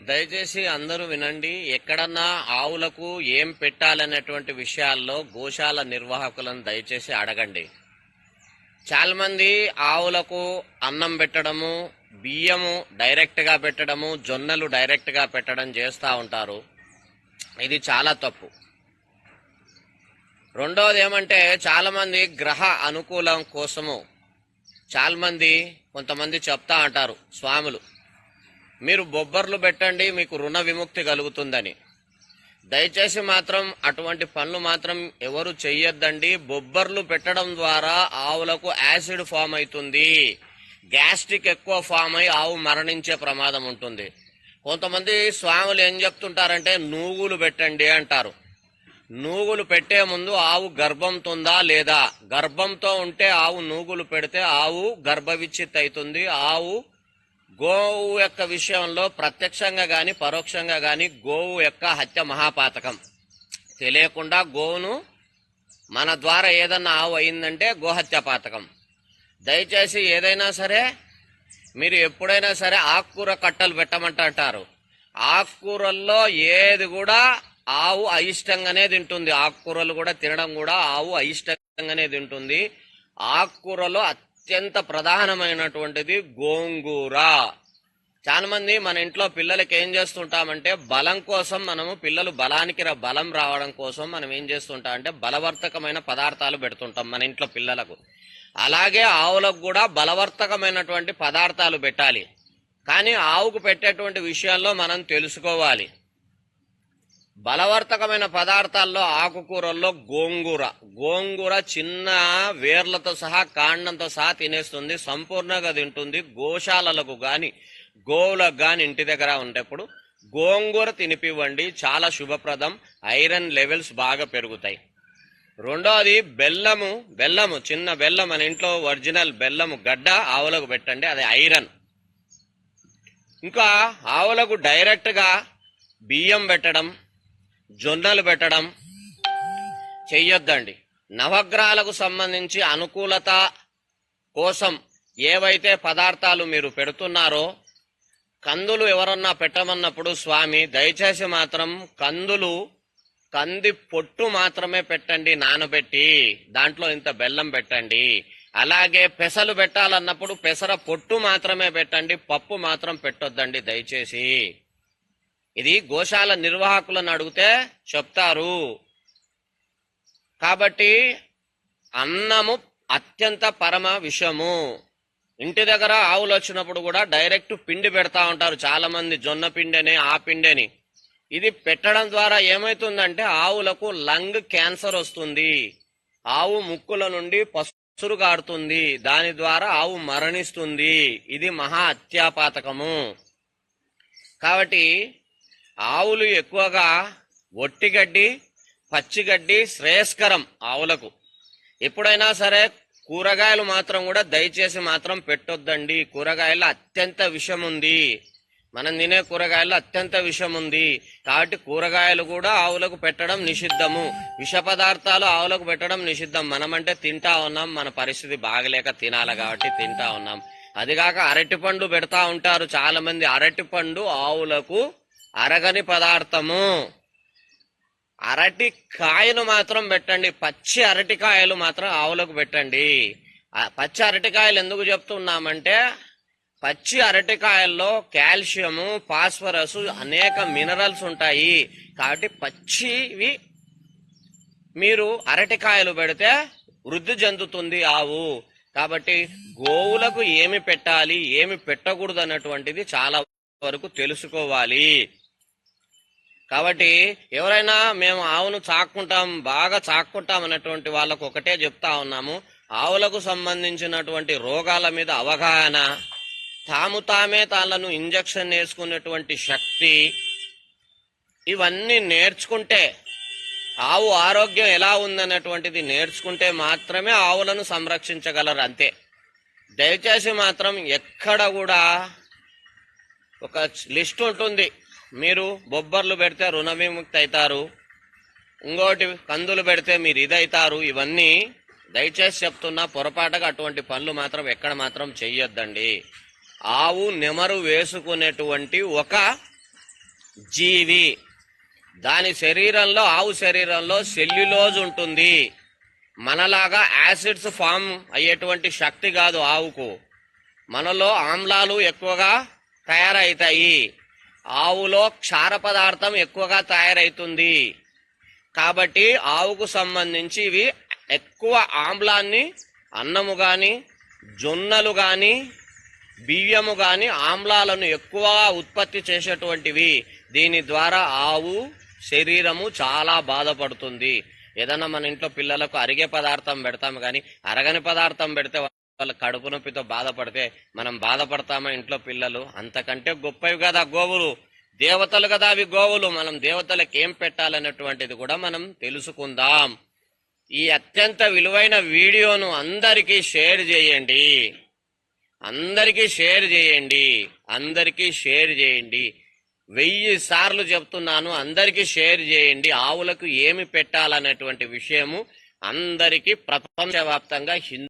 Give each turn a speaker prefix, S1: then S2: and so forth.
S1: దయచేసి అందరూ వినండి ఎక్కడన్నా ఆవులకు ఏం పెట్టాలనేటువంటి విషయాల్లో గోశాల నిర్వాహకులను దయచేసి అడగండి. చాలామంది ఆవులకు అన్నం పెట్టడము బియ్యము డైరెక్ట్గా పెట్టడము జొన్నలు డైరెక్ట్గా పెట్టడం చేస్తూ ఉంటారు. ఇది చాలా తప్పు. రెండవది ఏమంటే చాలామంది గ్రహ అనుకూలం కోసము చాలామంది కొంతమంది చెప్తా అంటారు స్వాములు. మీరు బొబ్బర్లు పెట్టండి మీకు రుణ విముక్తి కలుగుతుందని. దయచేసి మాత్రం అటువంటి పనులు మాత్రం ఎవరు చెయ్యొద్దండి. బొబ్బర్లు పెట్టడం ద్వారా ఆవులకు యాసిడ్ ఫామ్ అవుతుంది. గ్యాస్ట్రిక్ ఎక్కువ ఫామ్ అయి ఆవు మరణించే ప్రమాదం ఉంటుంది. కొంతమంది స్వాములు ఏం చెప్తుంటారంటే నూగులు పెట్టండి అంటారు. నూగులు పెట్టే ముందు ఆవు గర్భంతుందా లేదా? గర్భంతో ఉంటే ఆవు నూగులు పెడితే ఆవు గర్భవిచ్చిత్ అవుతుంది ఆవు గోవు యొక్క విషయంలో ప్రత్యక్షంగా కానీ పరోక్షంగా కానీ గోవు యొక్క హత్య మహాపాతకం. తెలియకుండా గోవును మన ద్వారా ఏదన్నా ఆవు అయిందంటే గోహత్య పాతకం దయచేసి ఏదైనా సరే మీరు ఎప్పుడైనా సరే ఆకుకూర కట్టలు పెట్టమంటారు ఆకుకూరల్లో ఏది కూడా ఆవు అయిష్టంగానే తింటుంది. ఆకుకూరలు కూడా తినడం కూడా ఆవు అయిష్టంగానే తింటుంది. ఆకుకూరలో అత్యంత ప్రధానమైనటువంటిది గోంగూర. చాలా మంది మన ఇంట్లో పిల్లలకి ఏం చేస్తుంటామంటే బలం కోసం మనము పిల్లలు బలానికి రా- బలం రావడం కోసం మనం ఏం చేస్తుంటాం అంటే బలవర్తకమైన పదార్థాలు పెడుతుంటాం మన ఇంట్లో పిల్లలకు. అలాగే ఆవులకు కూడా బలవర్తకమైనటువంటి పదార్థాలు పెట్టాలి. కానీ ఆవుకు పెట్టేటువంటి విషయాల్లో మనం తెలుసుకోవాలి. బలవర్తకమైన పదార్థాల్లో ఆకుకూరల్లో గోంగూర. గోంగూర చిన్న వేర్లతో సహా కాండంతో సహా తినేస్తుంది సంపూర్ణంగా తింటుంది. గోశాలలకు గాని గోవులకు కానీ ఇంటి దగ్గర ఉండేప్పుడు గోంగూర తినిపివ్వండి చాలా శుభప్రదం. ఐరన్ లెవెల్స్ బాగా పెరుగుతాయి. రెండోది బెల్లము బెల్లము చిన్న బెల్లం మన ఇంట్లో ఒరిజినల్ బెల్లము గడ్డ ఆవులకు పెట్టండి అది ఐరన్. ఇంకా ఆవులకు డైరెక్ట్గా బియ్యం పెట్టడం జొన్నలు పెట్టడం చెయ్యొద్దండి. నవగ్రహాలకు సంబంధించి అనుకూలత కోసం ఏవైతే పదార్థాలు మీరు పెడుతున్నారో కందులు ఎవరన్నా పెట్టమన్నప్పుడు స్వామి దయచేసి మాత్రం కందులు కంది పొట్టు మాత్రమే పెట్టండి నానబెట్టి దాంట్లో ఇంత బెల్లం పెట్టండి. అలాగే పెసలు పెట్టాలన్నప్పుడు పెసర పొట్టు మాత్రమే పెట్టండి పప్పు మాత్రం పెట్టొద్దండి దయచేసి. ఇది గోశాల నిర్వాహకులను అడిగితే చెప్తారు. కాబట్టి అన్నము అత్యంత పరమ విషయము. ఇంటి దగ్గర ఆవులు వచ్చినప్పుడు కూడా డైరెక్ట్ పిండి పెడతా ఉంటారు చాలా మంది జొన్న పిండిని ఆ పిండిని. ఇది పెట్టడం ద్వారా ఏమైతుందంటే ఆవులకు లంగ్ క్యాన్సర్ వస్తుంది. ఆవు ముక్కుల నుండి పసురు గాడుతుంది దాని ద్వారా ఆవు మరణిస్తుంది. ఇది మహా అత్యాపాతకము. కాబట్టి ఆవులు ఎక్కువగా ఒట్టిగడ్డి పచ్చిగడ్డి శ్రేయస్కరం ఆవులకు. ఎప్పుడైనా సరే కూరగాయలు మాత్రం కూడా దయచేసి మాత్రం పెట్టొద్దండి. కూరగాయల్లో అత్యంత విషం ఉంది మనం తినే కూరగాయల్లో అత్యంత విషం ఉంది కాబట్టి కూరగాయలు కూడా ఆవులకు పెట్టడం నిషిద్ధము. విష పదార్థాలు ఆవులకు పెట్టడం నిషిద్ధం. మనమంటే తింటా ఉన్నాం మన పరిస్థితి బాగలేక తినాలి కాబట్టి తింటా ఉన్నాం. అదిగాక అరటి పండు పెడతా ఉంటారు చాలా మంది అరటి పండు ఆవులకు అరగని పదార్థము. అరటి కాయను మాత్రం పెట్టండి. పచ్చి అరటికాయలు మాత్రం ఆవులకు పెట్టండి. పచ్చి అరటికాయలు ఎందుకు చెప్తున్నామంటే పచ్చి అరటికాయల్లో కాల్షియము ఫాస్ఫరస్ అనేక మినరల్స్ ఉంటాయి. కాబట్టి పచ్చివి మీరు అరటికాయలు పెడితే వృద్ధి చెందుతుంది ఆవు. కాబట్టి గోవులకు ఏమి పెట్టాలి ఏమి పెట్టకూడదు అన్నటువంటిది చాలా వరకు తెలుసుకోవాలి. కాబట్టి ఎవరైనా మేము ఆవును చాక్కుంటాం బాగా చాక్కుంటాం అన్నటువంటి వాళ్ళకు ఒకటే చెప్తా ఉన్నాము. ఆవులకు సంబంధించినటువంటి రోగాల మీద అవగాహన తాము తామే తాళ్ళను ఇంజక్షన్ వేసుకునేటువంటి శక్తి ఇవన్నీ నేర్చుకుంటే ఆవు ఆరోగ్యం ఎలా ఉందనేటువంటిది నేర్చుకుంటే మాత్రమే ఆవులను సంరక్షించగలరు అంతే. దయచేసి మాత్రం ఎక్కడ కూడా ఒక లిస్ట్ ఉంటుంది. మీరు బొబ్బర్లు పెడితే రుణ విముక్తి అవుతారు ఇంకోటి కందులు పెడితే మీరు ఇదైతారు ఇవన్నీ దయచేసి చెప్తున్నా పొరపాటుగా అటువంటి పనులు మాత్రం ఎక్కడ మాత్రం చెయ్యొద్దండి. ఆవు నెమరు వేసుకునేటువంటి ఒక జీవి. దాని శరీరంలో ఆవు శరీరంలో సెల్యులోజ్ ఉంటుంది. మనలాగా యాసిడ్స్ ఫామ్ అయ్యేటువంటి శక్తి కాదు ఆవుకు. మనలో ఆమ్లాలు ఎక్కువగా తయారవుతాయి ఆవులో క్షార పదార్థం ఎక్కువగా తయారవుతుంది కాబట్టి ఆవుకు సంబంధించి ఇవి ఎక్కువ ఆమ్లాన్ని అన్నము కానీ జొన్నలు కానీ బియ్యము కానీ ఆమ్లాలను ఎక్కువగా ఉత్పత్తి చేసేటువంటివి. దీని ద్వారా ఆవు శరీరము చాలా బాధపడుతుంది. ఏదన్నా మన ఇంట్లో పిల్లలకు అరిగే పదార్థం పెడతాం కానీ అరగని పదార్థం పెడితే వాళ్ళ కడుపు నొప్పితో బాధపడితే మనం బాధపడతామా ఇంట్లో పిల్లలు? అంతకంటే గొప్పవి కదా గోవులు. దేవతలు కదా అవి గోవులు. మనం దేవతలకు ఏం పెట్టాలన్నటువంటిది కూడా మనం తెలుసుకుందాం. ఈ అత్యంత విలువైన వీడియోను అందరికీ షేర్ చేయండి. అందరికీ షేర్ చేయండి. అందరికీ షేర్ చేయండి. వెయ్యి సార్లు చెప్తున్నాను అందరికీ షేర్ చేయండి. ఆవులకు ఏమి పెట్టాలనేటువంటి విషయము అందరికీ ప్రపంచవ్యాప్తంగా హిందూ